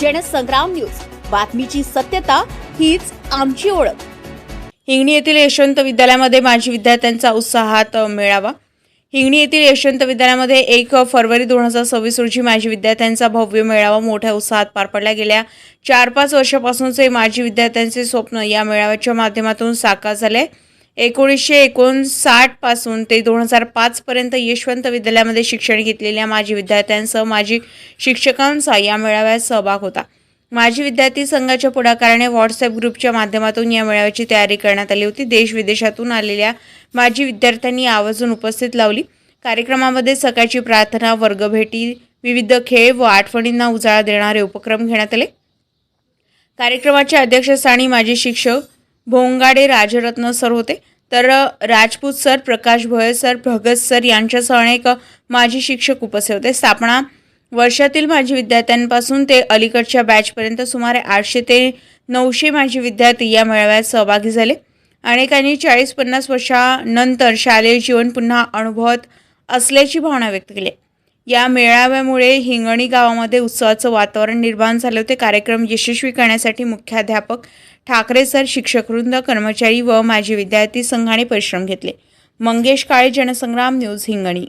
Jansangram news. बातमीची सत्यता हीच आमची ओळख. हिंगणी येथील यशवंत विद्यालयामध्ये माजी विद्यार्थ्यांचा उत्साहात मिळावा मेळावा. हिंगणी येथील यशवंत विद्यालयामध्ये एक फरवरी दोन हजार सव्वीस रोजी माजी विद्यार्थ्यांचा भव्य मेळावा मोठ्या उत्साहात पार पडला. गेल्या चार पाच वर्षापासूनचे माजी विद्यार्थ्यांचे स्वप्न या मेळाव्याच्या माध्यमातून साकार झाले. एकोणीसशे एकोणसाठपासून ते दोन हजार पाचपर्यंत यशवंत विद्यालयामध्ये शिक्षण घेतलेल्या माजी विद्यार्थ्यांसह माजी शिक्षकांचा या मेळाव्यात सहभाग होता. माजी विद्यार्थी संघाच्या पुढाकाराने व्हॉट्सअप ग्रुपच्या माध्यमातून या मेळाव्याची तयारी करण्यात आली होती. देश विदेशातून आलेल्या माजी विद्यार्थ्यांनी आवर्जून उपस्थित लावली. कार्यक्रमामध्ये सकाळची प्रार्थना वर्गभेटी विविध खेळ व आठवणींना उजाळा देणारे उपक्रम घेण्यात आले. कार्यक्रमाच्या अध्यक्षस्थानी माजी शिक्षक भोंगाडे राजरत्न सर होते. तर Rajput sir Prakash Bhoye sir Bhagat sir यांच्यासह अनेक माजी शिक्षक उपस्थित होते. स्थापना वर्षातील माजी विद्यार्थ्यांपासून ते अलीकडच्या बॅचपर्यंत सुमारे आठशे ते नऊशे माजी विद्यार्थी या मेळाव्यात सहभागी झाले. अनेकांनी चाळीस पन्नास वर्षानंतर शालेय जीवन पुन्हा अनुभवत असल्याची भावना व्यक्त केली. या मेळाव्यामुळे हिंगणी गावामध्ये उत्सवाचं वातावरण निर्माण झाले. होते कार्यक्रम यशस्वी करण्यासाठी मुख्याध्यापक ठाकरे सर शिक्षकवृंद कर्मचारी व माजी विद्यार्थी संघाने परिश्रम घेतले. मंगेश काळे जनसंग्राम न्यूज हिंगणी.